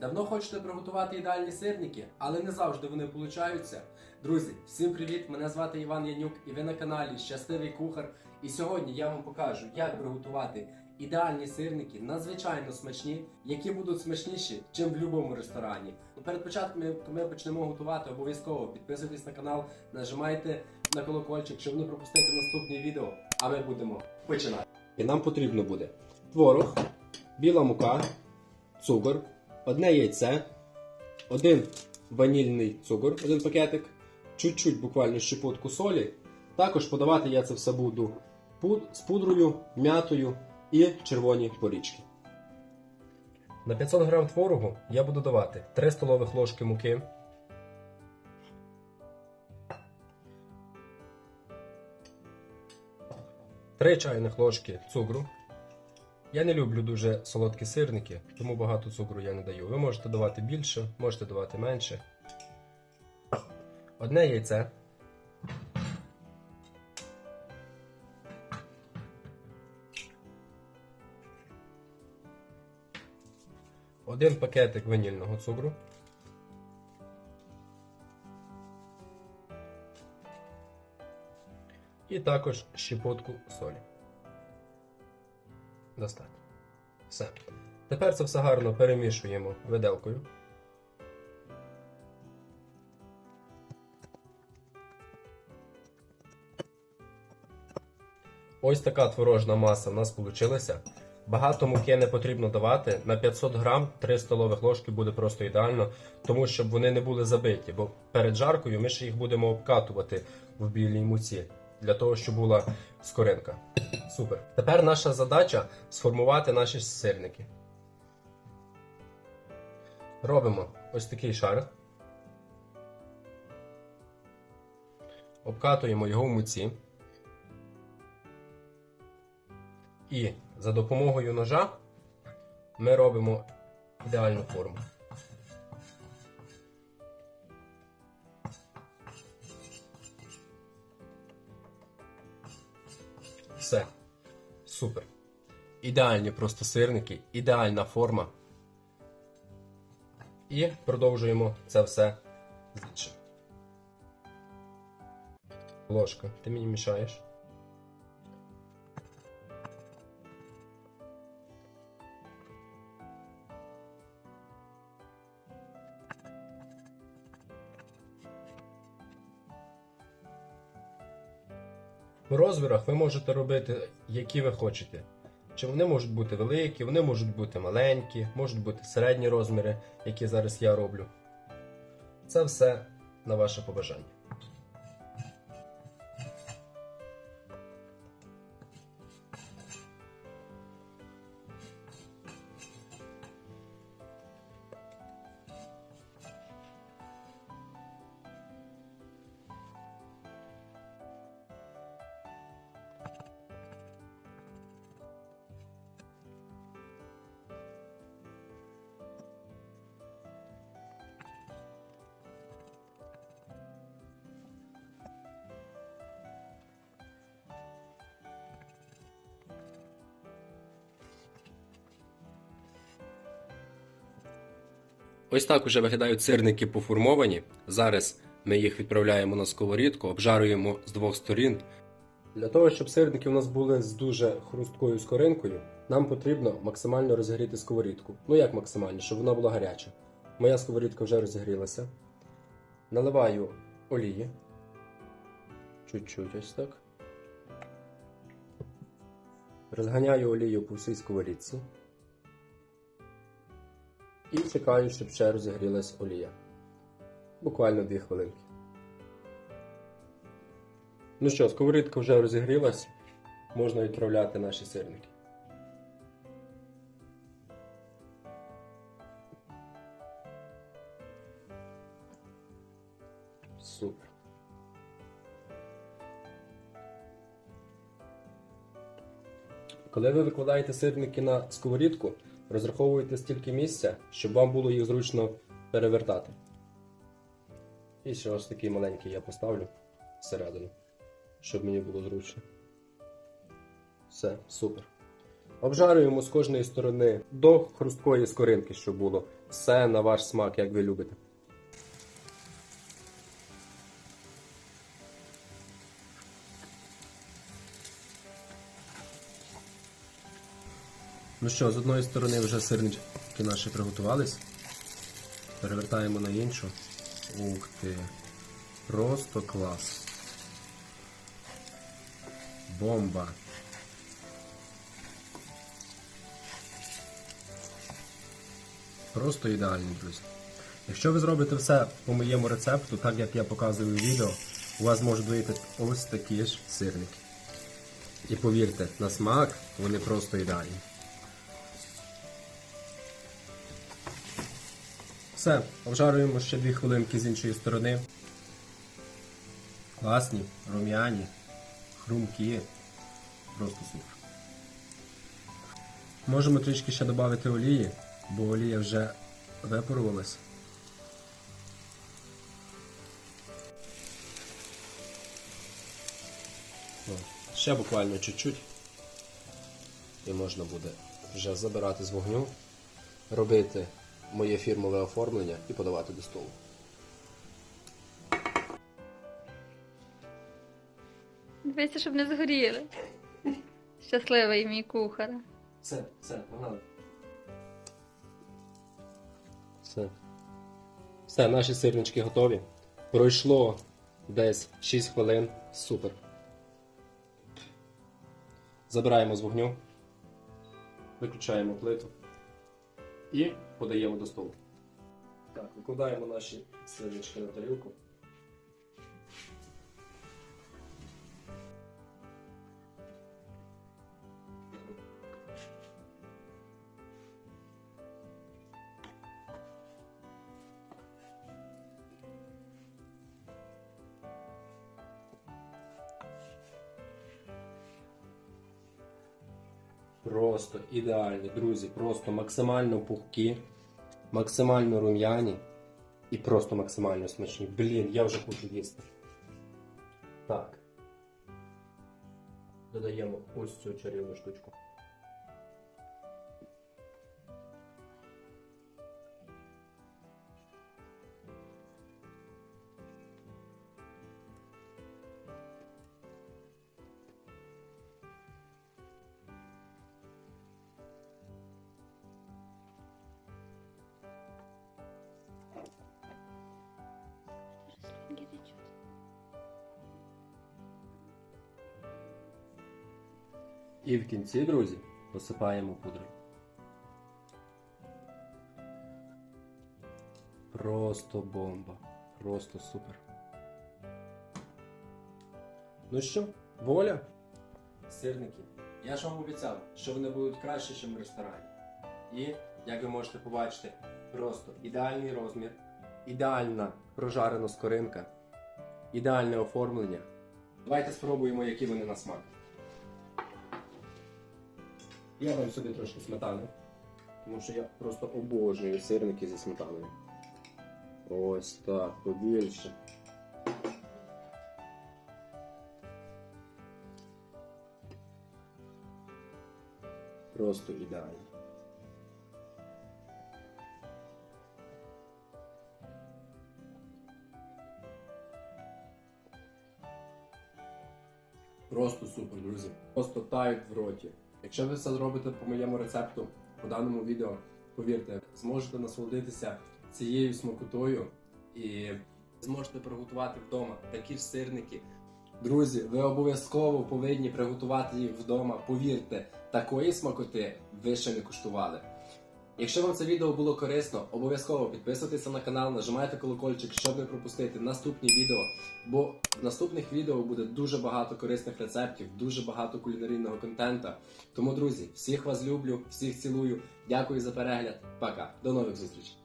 Давно хочете приготувати ідеальні сирники, але не завжди вони получаються. Друзі, всім привіт! Мене звати Іван Янюк, і ви на каналі Щасливий Кухар. І сьогодні я вам покажу, як приготувати ідеальні сирники, надзвичайно смачні, які будуть смачніші, ніж в будь-якому ресторані. Ну, Перед початком, як ми почнемо готувати, обов'язково підписуйтесь на канал, нажимайте на колокольчик, щоб не пропустити наступні відео. А ми будемо починати. І нам потрібно буде творог, біла мука, цукор, одне яйце, один ванільний цукор, один пакетик, чуть-чуть буквально щепотку солі. Також подавати я це все буду з пудрою, м'ятою і червоні порічки. На 500 г творогу я буду давати 3 столових ложки муки. Три чайних ложки цукру. Я не люблю дуже солодкі сирники, тому багато цукру я не даю. Ви можете давати більше, можете давати менше. Одне яйце. Один пакетик ванільного цукру. І також щепотку солі. Достатньо. Все. Тепер це все гарно перемішуємо виделкою. Ось така творожна маса в нас вийшла. Багато муки не потрібно давати. На 500 грам 3 столових ложки буде просто ідеально, тому щоб вони не були забиті. Бо перед жаркою ми ще їх будемо обкатувати в білій муці для того, щоб була скоринка. Супер. Тепер наша задача сформувати наші сирники. Робимо ось такий шар. Обкатуємо його в муці. І за допомогою ножа ми робимо ідеальну форму. Все. Супер. Ідеальні просто сирники, ідеальна форма. І продовжуємо це все з іншим. Ложка, ти мені мішаєш. В розмірах ви можете робити, які ви хочете. Чи вони можуть бути великі, вони можуть бути маленькі, можуть бути середні розміри, які зараз я роблю. Це все на ваше побажання. Ось так уже виглядають сирники поформовані. Зараз ми їх відправляємо на сковорідку, обжарюємо з двох сторін. Для того, щоб сирники у нас були з дуже хрусткою скоринкою, нам потрібно максимально розігріти сковорідку. Ну як максимально, щоб вона була гаряча. Моя сковорідка вже розігрілася. Наливаю олії. Чуть-чуть ось так. Розганяю олію по всій сковорідці. І чекаю, щоб ще розігрілась олія. Буквально 2 хвилинки. Ну що, сковорідка вже розігрілась. Можна відправляти наші сирники. Супер. Коли ви викладаєте сирники на сковорідку, розраховуйте стільки місця, щоб вам було їх зручно перевертати. І ще ось такий маленький я поставлю всередину, щоб мені було зручно. Все, супер. Обжарюємо з кожної сторони до хрусткої скоринки, щоб було. Все на ваш смак, як ви любите. Ну що, з одної сторони вже сирнички наші приготувались. Перевертаємо на іншу. Ух ти. Просто клас. Бомба. Просто ідеальні, друзі. Якщо ви зробите все по моєму рецепту, так як я показую у відео, у вас можуть вийти ось такі ж сирники. І повірте, на смак вони просто ідеальні. Все, обжарюємо ще 2 хвилинки з іншої сторони. Класні, рум'яні, хрумкі. Просто супер. Можемо трішки ще додати олії, бо олія вже випарувалась. О, Ще буквально чуть-чуть. І можна буде вже забирати з вогню, робити моє фірмове оформлення і подавати до столу. Дивися, щоб не згоріли. Щасливий мій кухар. Все, все, погнали. Все. Все, наші сирнички готові. Пройшло десь 6 хвилин. Супер. Забираємо з вогню. Виключаємо плиту. І подаємо до столу. Так, викладаємо наші сирнички на тарілку. Просто ідеальні, друзі, просто максимально пухкі, максимально рум'яні і просто максимально смачні. Блін, я вже хочу їсти. Так. Додаємо ось цю чарівну штучку. І в кінці, друзі, посипаємо пудрою. Просто бомба. Просто супер. Ну що, воля? Сирники. Я ж вам обіцяв, що вони будуть краще, ніж в ресторані. І, як ви можете побачити, просто ідеальний розмір, ідеальна прожарена скоринка, ідеальне оформлення. Давайте спробуємо, які вони на смак. Я дам сюди трошки сметани, тому що я просто обожнюю сирники зі сметаною. Ось так, побільше. Просто ідеально. Просто супер, друзі. Просто тають в роті. Якщо ви це зробите по моєму рецепту, по даному відео, повірте, зможете насолодитися цією смакотою і зможете приготувати вдома такі ж сирники. Друзі, ви обов'язково повинні приготувати їх вдома. Повірте, такої смакоти ви ще не куштували. Якщо вам це відео було корисно, обов'язково підписуйтеся на канал, нажимайте колокольчик, щоб не пропустити наступні відео. Бо в наступних відео буде дуже багато корисних рецептів, дуже багато кулінарійного контенту. Тому, друзі, всіх вас люблю, всіх цілую. Дякую за перегляд. Пока. До нових зустрічей.